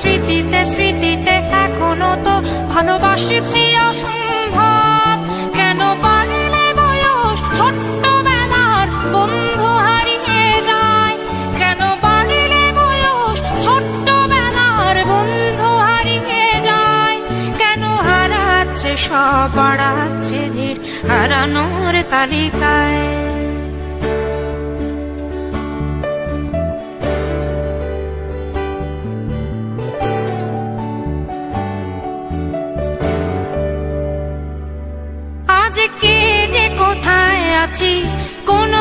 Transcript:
স্মৃতিতে স্মৃতিতে এখনও তো ভালোবাসছি অসম্ভব কেন পারলে বয়স বন্ধু হারিয়ে যায়? কেন পারলে বয়স বন্ধু হারিয়ে যায়? কেন হারাচ্ছে সব, বাড়াচ্ছে হারানোর তালিকায়? আজ কে যে কোথায় আছি কোন